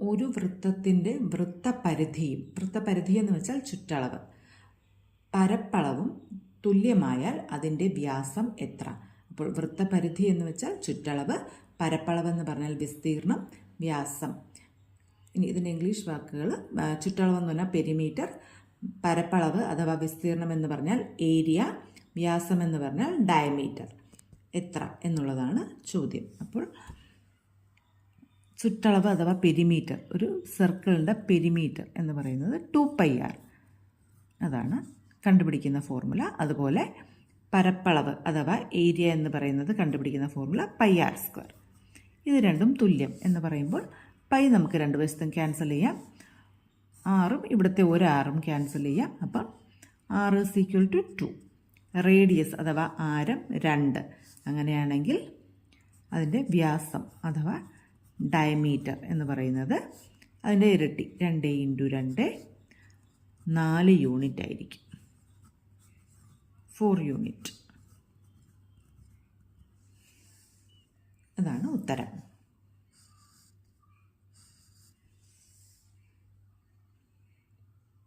ഒരു വൃത്തത്തിന്റെ വൃത്തപരിധിയും വൃത്തപരിധി എന്ന് വെച്ചാൽ ചുറ്റളവ്. പരപ്പളവും തുല്യമായാൽ അതിന്റെ വ്യാസം എത്ര? അപ്പോൾ വൃത്തപരിധി എന്ന് വെച്ചാൽ ചുറ്റളവ് പരപ്പളവ് എന്ന് പറഞ്ഞാൽ വിസ്തീർണം വ്യാസം. ഇനി ഇതിന്റെ ഇംഗ്ലീഷ് വാക്കുകൾ ചുറ്റളവ് എന്ന് പറഞ്ഞാൽ പെരിമീറ്റർ പരപ്പളവ് അഥവാ വിസ്തീർണം എന്ന് പറഞ്ഞാൽ ഏരിയ വ്യാസം എന്ന് പറഞ്ഞാൽ ഡയമീറ്റർ. എത്ര എന്നുള്ളതാണ് ചോദ്യം. അപ്പോൾ ചുറ്റളവ് അഥവാ പെരിമീറ്റർ ഒരു സർക്കിളിന്റെ പെരിമീറ്റർ എന്ന് പറയുന്നത് ടു പൈ ആർ. അതാണ് കണ്ടുപിടിക്കുന്ന ഫോർമുല. അതുപോലെ പരപ്പളവ് അഥവാ ഏരിയ എന്ന് പറയുന്നത് കണ്ടുപിടിക്കുന്ന ഫോർമുല പൈ ആർ സ്ക്വയർ. ഇത് രണ്ടും തുല്യം എന്ന് പറയുമ്പോൾ പൈ നമുക്ക് രണ്ട് വശത്തും ക്യാൻസൽ ചെയ്യാം. ആറും ഇവിടുത്തെ ഒരു ആറും ക്യാൻസൽ ചെയ്യാം. അപ്പം ആറ് is equal to two. Radius അഥവാ ആരം രണ്ട്. അങ്ങനെയാണെങ്കിൽ അതിന്റെ വ്യാസം അഥവാ ഡയമീറ്റർ എന്ന് പറയുന്നത്. അതിന്റെ ഇരട്ടി രണ്ട് ഇന്റു രണ്ട് നാല് യൂണിറ്റ് ആയിരിക്കും. Four unit. അതാണ് ഉത്തരം.